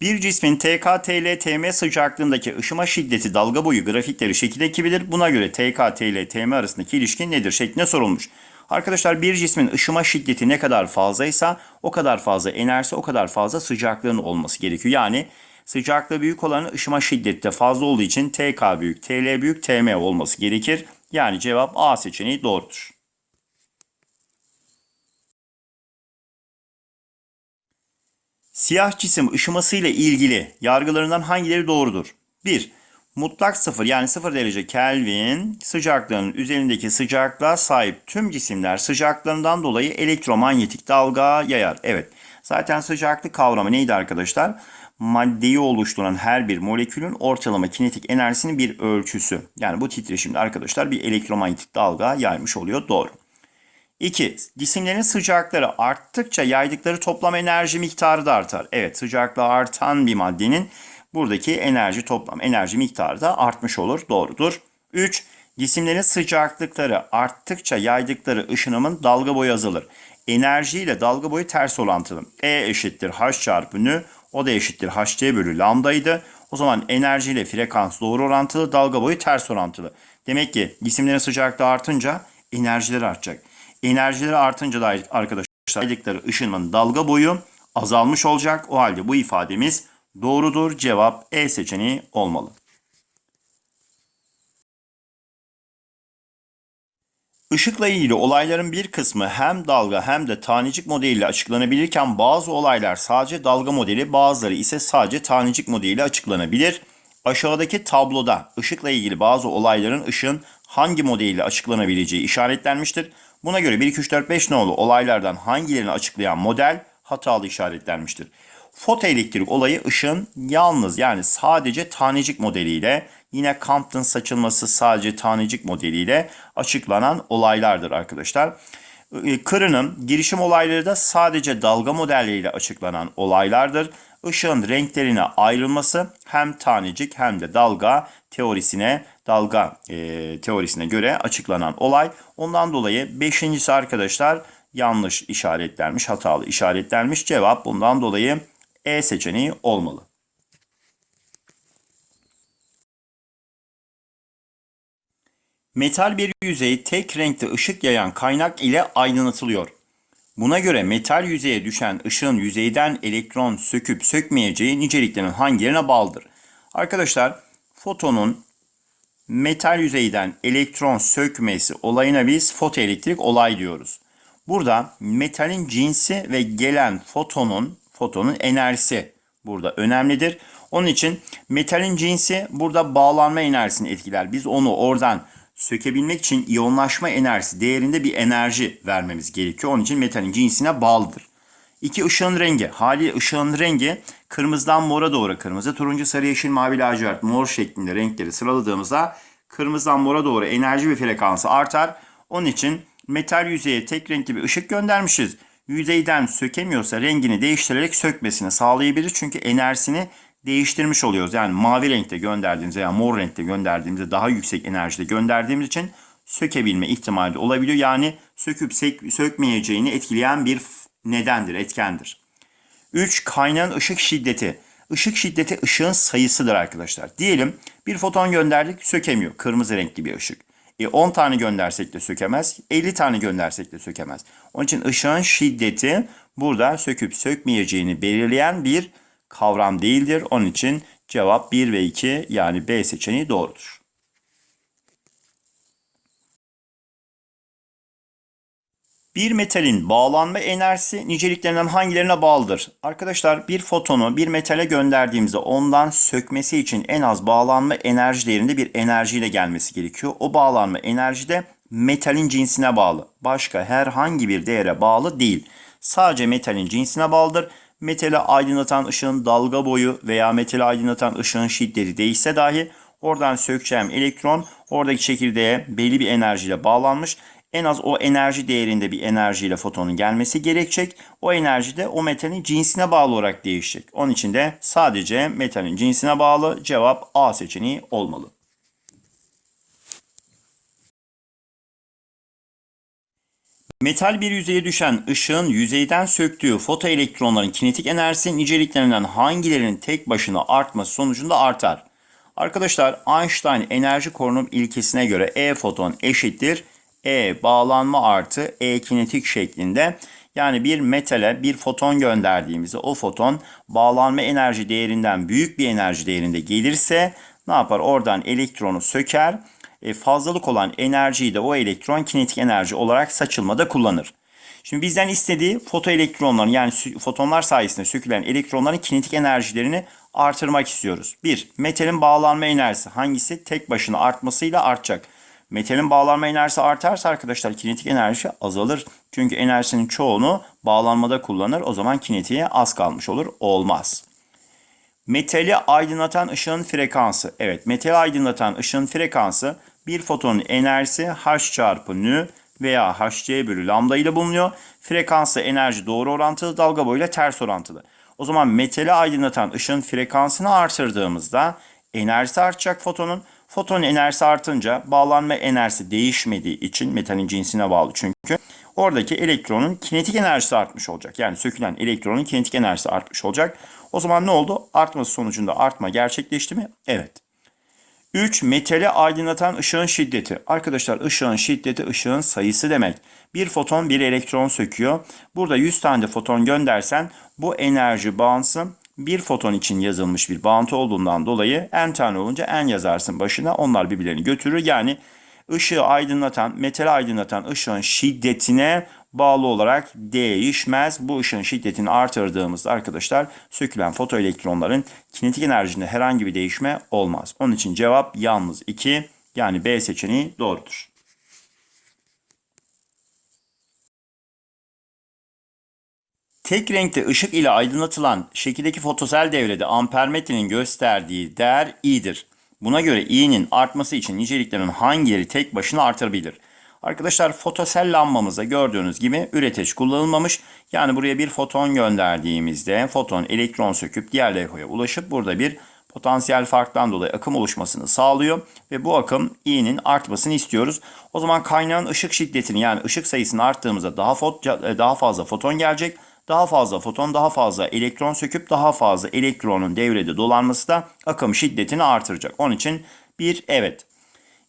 Bir cismin TK, TL, TM sıcaklığındaki ışıma şiddeti dalga boyu grafikleri şekilde ekibilir. Buna göre TK, TL, TM arasındaki ilişki nedir şeklinde sorulmuş. Arkadaşlar bir cismin ışıma şiddeti ne kadar fazlaysa o kadar fazla enerjisi o kadar fazla sıcaklığın olması gerekiyor. Yani sıcaklığı büyük olanın ışıma şiddeti de fazla olduğu için TK büyük, TL büyük, TM olması gerekir. Yani cevap A seçeneği doğrudur. Siyah cisim ışımasıyla ilgili yargılarından hangileri doğrudur? 1. Mutlak sıfır yani 0 derece Kelvin sıcaklığının üzerindeki sıcaklığa sahip tüm cisimler sıcaklığından dolayı elektromanyetik dalga yayar. Evet. Zaten sıcaklık kavramı neydi arkadaşlar? Maddeyi oluşturan her bir molekülün ortalama kinetik enerjisinin bir ölçüsü. Yani bu titreşimde arkadaşlar bir elektromanyetik dalga yaymış oluyor. Doğru. 2. Cisimlerin sıcakları arttıkça yaydıkları toplam enerji miktarı da artar. Evet sıcaklığı artan bir maddenin buradaki enerji toplam enerji miktarı da artmış olur. Doğrudur. 3. Cisimlerin sıcaklıkları arttıkça yaydıkları ışınımın dalga boyu azalır. Enerji ile dalga boyu ters orantılı. E eşittir H çarpı nü. O da eşittir HC bölü lambdaydı. O zaman enerji ile frekans doğru orantılı, dalga boyu ters orantılı. Demek ki cisimlerin sıcaklığı artınca enerjileri artacak. Enerjileri artınca da arkadaşlar yaydıkları ışınımın dalga boyu azalmış olacak. O halde bu ifademiz doğrudur. Cevap E seçeneği olmalı. Işıkla ilgili olayların bir kısmı hem dalga hem de tanecik modeliyle açıklanabilirken bazı olaylar sadece dalga modeli bazıları ise sadece tanecik modeliyle açıklanabilir. Aşağıdaki tabloda ışıkla ilgili bazı olayların ışığın hangi modeliyle açıklanabileceği işaretlenmiştir. Buna göre 1, 2, 3, 4, 5 nolu olaylardan hangilerini açıklayan model hatalı işaretlenmiştir. Fotoelektrik olayı ışığın yalnız yani sadece tanecik modeliyle yine Compton saçılması sadece tanecik modeliyle açıklanan olaylardır arkadaşlar. Kırının girişim olayları da sadece dalga modelleriyle açıklanan olaylardır. Işığın renklerine ayrılması hem tanecik hem de dalga teorisine dalga e, teorisine göre açıklanan olay. Ondan dolayı beşincisi arkadaşlar yanlış işaretlenmiş, hatalı işaretlenmiş. Cevap bundan dolayı E seçeneği olmalı. Metal bir yüzey tek renkte ışık yayan kaynak ile aydınlatılıyor. Buna göre metal yüzeye düşen ışığın yüzeyden elektron söküp sökmeyeceği niceliklerin hangilerine bağlıdır? Arkadaşlar fotonun metal yüzeyden elektron sökmesi olayına biz fotoelektrik olay diyoruz. Burada metalin cinsi ve gelen fotonun fotonun enerjisi burada önemlidir. Onun için metalin cinsi burada bağlanma enerjisini etkiler. Biz onu oradan sökebilmek için iyonlaşma enerjisi değerinde bir enerji vermemiz gerekiyor. Onun için metalin cinsine bağlıdır. İki ışığın rengi. Hali ışığın rengi kırmızıdan mora doğru kırmızı, turuncu, sarı, yeşil, mavi, lacivert, mor şeklinde renkleri sıraladığımızda kırmızıdan mora doğru enerji ve frekansı artar. Onun için metal yüzeye tek renkli bir ışık göndermişiz. Yüzeyden sökemiyorsa rengini değiştirerek sökmesini sağlayabilir. Çünkü enerjisini değiştirmiş oluyoruz. Yani mavi renkte gönderdiğimizde veya mor renkte gönderdiğimizde daha yüksek enerjide gönderdiğimiz için sökebilme ihtimali olabiliyor. Yani söküp sökmeyeceğini etkileyen bir nedendir, etkendir. 3. Kaynağın ışık şiddeti. Işık şiddeti ışığın sayısıdır arkadaşlar. Diyelim bir foton gönderdik sökemiyor. Kırmızı renkli bir ışık. E 10 tane göndersek de sökemez. 50 tane göndersek de sökemez. Onun için ışığın şiddeti burada söküp sökmeyeceğini belirleyen bir kavram değildir. Onun için cevap 1 ve 2 yani B seçeneği doğrudur. Bir metalin bağlanma enerjisi niceliklerinden hangilerine bağlıdır? Arkadaşlar bir fotonu bir metale gönderdiğimizde ondan sökmesi için en az bağlanma enerji değerinde bir enerjiyle gelmesi gerekiyor. O bağlanma enerji de metalin cinsine bağlı. Başka herhangi bir değere bağlı değil. Sadece metalin cinsine bağlıdır. Metali aydınlatan ışığın dalga boyu veya metali aydınlatan ışığın şiddeti değişse dahi oradan sökeceğim elektron oradaki çekirdeğe belli bir enerjiyle bağlanmış en az o enerji değerinde bir enerjiyle fotonun gelmesi gerekecek. O enerji de o metalin cinsine bağlı olarak değişecek. Onun için de sadece metalin cinsine bağlı cevap A seçeneği olmalı. Metal bir yüzeye düşen ışığın yüzeyden söktüğü fotoelektronların kinetik enerjisi niceliklerinden hangilerinin tek başına artması sonucunda artar? Arkadaşlar Einstein enerji korunum ilkesine göre E foton eşittir E bağlanma artı E kinetik şeklinde. Yani bir metale bir foton gönderdiğimizde o foton bağlanma enerji değerinden büyük bir enerji değerinde gelirse ne yapar? Oradan elektronu söker. E, fazlalık olan enerjiyi de o elektron kinetik enerji olarak saçılmada kullanır. Şimdi bizden istediği fotoelektronların yani fotonlar sayesinde sökülen elektronların kinetik enerjilerini artırmak istiyoruz. 1. Metalin bağlanma enerjisi hangisi? Tek başına artmasıyla artacak. Metalin bağlanma enerjisi artarsa arkadaşlar kinetik enerji azalır. Çünkü enerjisinin çoğunu bağlanmada kullanır. O zaman kinetiğe az kalmış olur. Olmaz. Metali aydınlatan ışığın frekansı. Evet metali aydınlatan ışığın frekansı bir fotonun enerjisi h çarpı nü veya hc bölü lambda ile bulunuyor. Frekansı enerji doğru orantılı, dalga boyuyla ters orantılı. O zaman metali aydınlatan ışığın frekansını artırdığımızda enerjisi artacak fotonun. Fotonun enerjisi artınca bağlanma enerjisi değişmediği için metalin cinsine bağlı çünkü oradaki elektronun kinetik enerjisi artmış olacak. Yani sökülen elektronun kinetik enerjisi artmış olacak. O zaman ne oldu? Artması sonucunda artma gerçekleşti mi? Evet. 3. Metali aydınlatan ışığın şiddeti. Arkadaşlar ışığın şiddeti ışığın sayısı demek. Bir foton bir elektron söküyor. Burada 100 tane de foton göndersen bu enerji bağıntısı bir foton için yazılmış bir bağıntı olduğundan dolayı n tane olunca n yazarsın başına. Onlar birbirlerini götürür. Yani ışığı aydınlatan, metali aydınlatan ışığın şiddetine bağlı olarak değişmez. Bu ışığın şiddetini artırdığımızda arkadaşlar sökülen fotoelektronların kinetik enerjinde herhangi bir değişme olmaz. Onun için cevap yalnız 2 yani B seçeneği doğrudur. Tek renkte ışık ile aydınlatılan şekildeki fotosel devrede ampermetrenin gösterdiği değer i'dir. Buna göre i'nin artması için niceliklerin hangileri tek başına artabilir? Arkadaşlar fotosel lambamızda gördüğünüz gibi üreteç kullanılmamış. Yani buraya bir foton gönderdiğimizde foton elektron söküp diğer levhaya ulaşıp burada bir potansiyel farktan dolayı akım oluşmasını sağlıyor ve bu akım i'nin artmasını istiyoruz. O zaman kaynağın ışık şiddetini yani ışık sayısını arttığımızda daha, fot, daha fazla foton gelecek. Daha fazla foton, daha fazla elektron söküp daha fazla elektronun devrede dolanması da akım şiddetini artıracak. Onun için bir evet.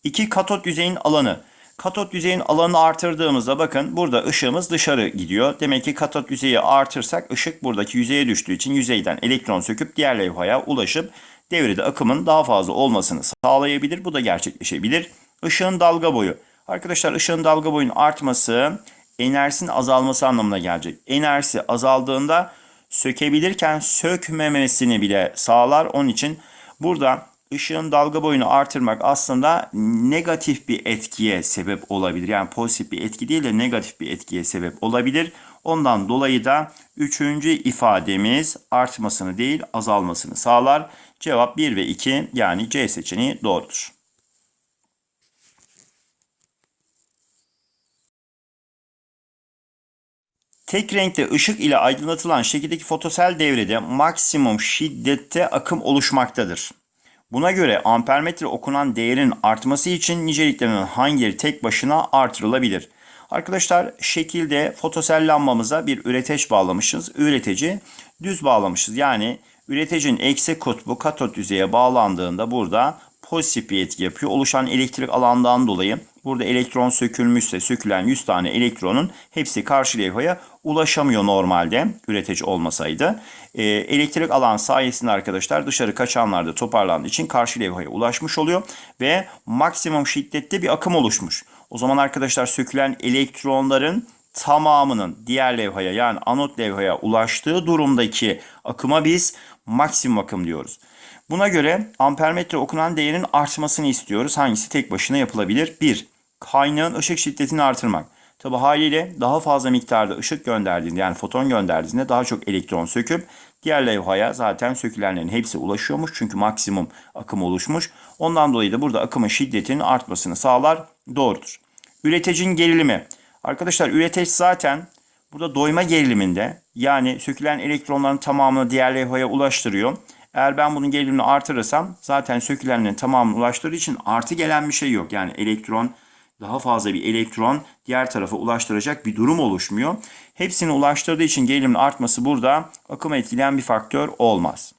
İki katot yüzeyin alanı. Katot yüzeyin alanını artırdığımızda bakın burada ışığımız dışarı gidiyor. Demek ki katot yüzeyi artırsak ışık buradaki yüzeye düştüğü için yüzeyden elektron söküp diğer levhaya ulaşıp devrede akımın daha fazla olmasını sağlayabilir. Bu da gerçekleşebilir. Işığın dalga boyu. Arkadaşlar ışığın dalga boyunun artması enerjisinin azalması anlamına gelecek. Enerjisi azaldığında sökebilirken sökmemesini bile sağlar. Onun için burada ışığın dalga boyunu artırmak aslında negatif bir etkiye sebep olabilir. Yani pozitif bir etki değil de negatif bir etkiye sebep olabilir. Ondan dolayı da üçüncü ifademiz artmasını değil azalmasını sağlar. Cevap 1 ve 2 yani C seçeneği doğrudur. Tek renkte ışık ile aydınlatılan şekildeki fotosel devrede maksimum şiddette akım oluşmaktadır. Buna göre ampermetre okunan değerin artması için niceliklerinin hangileri tek başına artırılabilir? Arkadaşlar şekilde fotosel lambamıza bir üreteç bağlamışız. Üreteci düz bağlamışız. Yani üreticinin eksi kutbu katot yüzeye bağlandığında burada pozitif bir etki yapıyor. Oluşan elektrik alandan dolayı burada elektron sökülmüşse sökülen 100 tane elektronun hepsi karşı levhaya ulaşamıyor normalde üretici olmasaydı. E, elektrik alan sayesinde arkadaşlar dışarı kaçanlar da toparlandığı için karşı levhaya ulaşmış oluyor ve maksimum şiddette bir akım oluşmuş. O zaman arkadaşlar sökülen elektronların tamamının diğer levhaya yani anot levhaya ulaştığı durumdaki akıma biz maksimum akım diyoruz. Buna göre ampermetre okunan değerin artmasını istiyoruz. Hangisi tek başına yapılabilir? 1. Kaynağın ışık şiddetini artırmak. Tabi haliyle daha fazla miktarda ışık gönderdiğinde yani foton gönderdiğinde daha çok elektron söküp diğer levhaya zaten sökülenlerin hepsi ulaşıyormuş. Çünkü maksimum akım oluşmuş. Ondan dolayı da burada akımın şiddetinin artmasını sağlar. Doğrudur. Üreticinin gerilimi. Arkadaşlar üreteç zaten burada doyma geriliminde yani sökülen elektronların tamamını diğer levhaya ulaştırıyor. Eğer ben bunun gerilimini artırırsam zaten sökülenlerin tamamını ulaştırdığı için artı gelen bir şey yok. Yani elektron daha fazla bir elektron diğer tarafa ulaştıracak bir durum oluşmuyor. Hepsini ulaştırdığı için gerilimin artması burada akımı etkileyen bir faktör olmaz.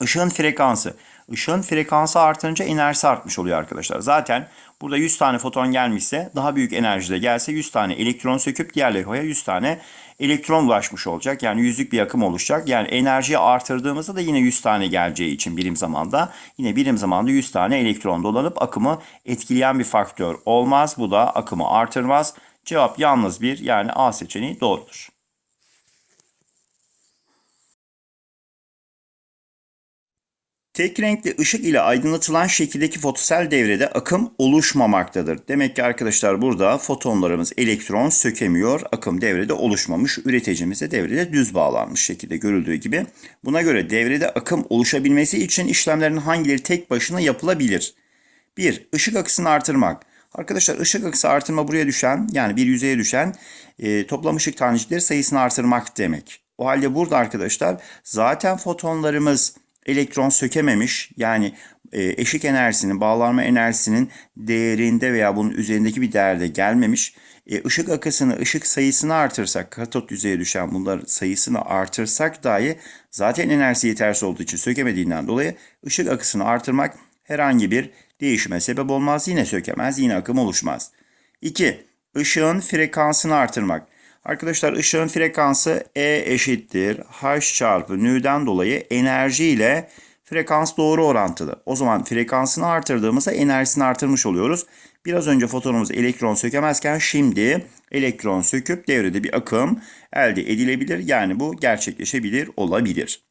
Işığın frekansı. Işığın frekansı artınca enerjisi artmış oluyor arkadaşlar. Zaten burada 100 tane foton gelmişse daha büyük enerjide gelse 100 tane elektron söküp diğer levhaya 100 tane elektron ulaşmış olacak. Yani yüzlük bir akım oluşacak. Yani enerjiyi artırdığımızda da yine 100 tane geleceği için birim zamanda yine birim zamanda 100 tane elektron dolanıp akımı etkileyen bir faktör olmaz. Bu da akımı artırmaz. Cevap yalnız bir yani A seçeneği doğrudur. Tek renkli ışık ile aydınlatılan şekildeki fotosel devrede akım oluşmamaktadır. Demek ki arkadaşlar burada fotonlarımız elektron sökemiyor. Akım devrede oluşmamış. Üreticimiz de devrede düz bağlanmış şekilde görüldüğü gibi. Buna göre devrede akım oluşabilmesi için işlemlerin hangileri tek başına yapılabilir? 1. Işık akısını artırmak. Arkadaşlar ışık akısı artırma buraya düşen yani bir yüzeye düşen e, toplam ışık tanecikleri sayısını artırmak demek. O halde burada arkadaşlar zaten fotonlarımız elektron sökememiş yani e, eşik enerjisinin bağlanma enerjisinin değerinde veya bunun üzerindeki bir değerde gelmemiş. E, ışık akısını, ışık sayısını artırsak, katot yüzeye düşen bunların sayısını artırsak dahi zaten enerjisi yetersiz olduğu için sökemediğinden dolayı ışık akısını artırmak herhangi bir değişime sebep olmaz. Yine sökemez, yine akım oluşmaz. 2. Işığın frekansını artırmak. Arkadaşlar ışığın frekansı E eşittir H çarpı nü'den dolayı enerji ile frekans doğru orantılı. O zaman frekansını artırdığımızda enerjisini artırmış oluyoruz. Biraz önce fotonumuz elektron sökemezken şimdi elektron söküp devrede bir akım elde edilebilir. Yani bu gerçekleşebilir olabilir.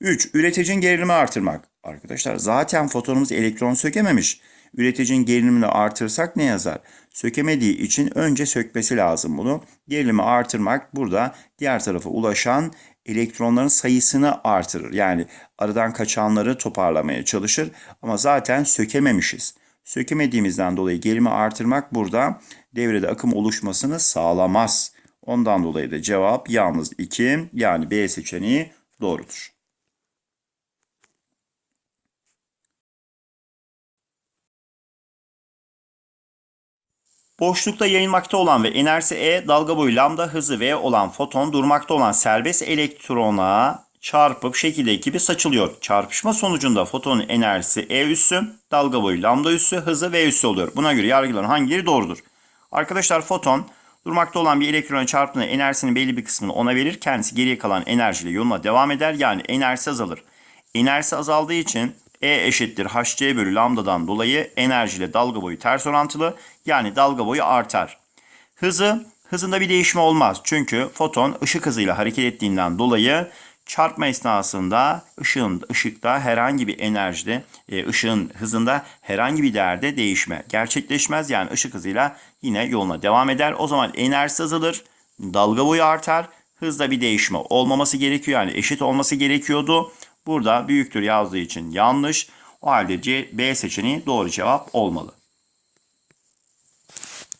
3. Üreticinin gerilimi artırmak. Arkadaşlar zaten fotonumuz elektron sökememiş. Üreticinin gerilimini artırsak ne yazar? Sökemediği için önce sökmesi lazım bunu. Gerilimi artırmak burada diğer tarafa ulaşan elektronların sayısını artırır. Yani aradan kaçanları toparlamaya çalışır ama zaten sökememişiz. Sökemediğimizden dolayı gerilimi artırmak burada devrede akım oluşmasını sağlamaz. Ondan dolayı da cevap yalnız 2 yani B seçeneği doğrudur. Boşlukta yayılmakta olan ve enerjisi E, dalga boyu lambda, hızı V olan foton durmakta olan serbest elektrona çarpıp şekildeki gibi saçılıyor. Çarpışma sonucunda fotonun enerjisi E üssü, dalga boyu lambda üssü, hızı V üssü oluyor. Buna göre yargıların hangileri doğrudur? Arkadaşlar foton durmakta olan bir elektrona çarptığında enerjisinin belli bir kısmını ona verir. Kendisi geriye kalan enerjiyle yoluna devam eder. Yani enerjisi azalır. Enerjisi azaldığı için e eşittir hc bölü lambdadan dolayı enerjiyle dalga boyu ters orantılı yani dalga boyu artar. Hızı, hızında bir değişme olmaz. Çünkü foton ışık hızıyla hareket ettiğinden dolayı çarpma esnasında ışığın ışıkta herhangi bir enerjide, e, ışığın hızında herhangi bir değerde değişme gerçekleşmez. Yani ışık hızıyla yine yoluna devam eder. O zaman enerjisi azalır, dalga boyu artar. Hızda bir değişme olmaması gerekiyor. Yani eşit olması gerekiyordu. Burada büyüktür yazdığı için yanlış. O halde C, B seçeneği doğru cevap olmalı.